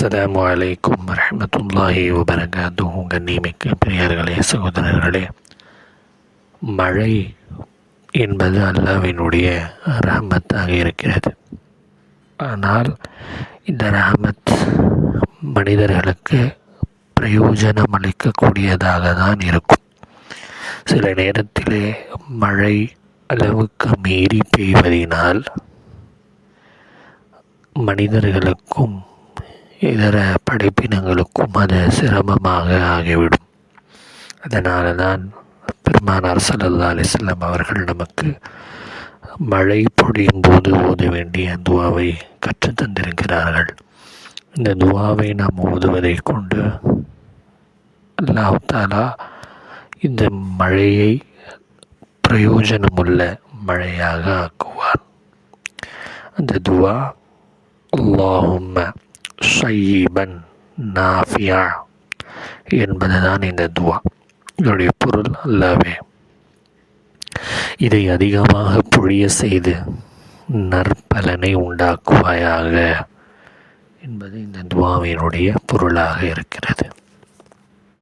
அஸ்ஸலாமு அலைக்கும் வரஹ்மத்துல்லாஹி வபரகாத்துஹு நியமிக்க பெரியார்களே சகோதரர்களே மழை என்பது அல்லாவினுடைய ரஹமத்தாக இருக்கிறது. ஆனால் இந்த ரஹமத் மனிதர்களுக்கு பிரயோஜனம் அளிக்கக்கூடியதாக தான் இருக்கும். சில நேரத்திலே மழை அளவுக்கு மீறி பெய்வதினால் மனிதர்களுக்கும் இதர படைப்பினங்களுக்கும் அது சிரமமாக ஆகிவிடும். அதனால தான் பெருமானார் சல்லல்லா அலிஸ்லாம் அவர்கள் நமக்கு மழை பொழியும் போது ஓத வேண்டிய துவாவை கற்றுத் தந்திருக்கிறார்கள். இந்த துவாவை நாம் ஓதுவதை கொண்டு அல்லாஹ் தாலா இந்த மழையை பிரயோஜனமுள்ள மழையாக ஆக்குவார் அந்த துவா அல்லாஹும்ம சையீபன் நாஃபியா என்பதுதான் இந்த துவா. இதனுடைய பொருள் அல்லாவே. இதை அதிகமாக பொழிய செய்து நற்பலனை உண்டாக்குவாயாக என்பது இந்த துவாவினுடைய பொருளாக இருக்கிறது.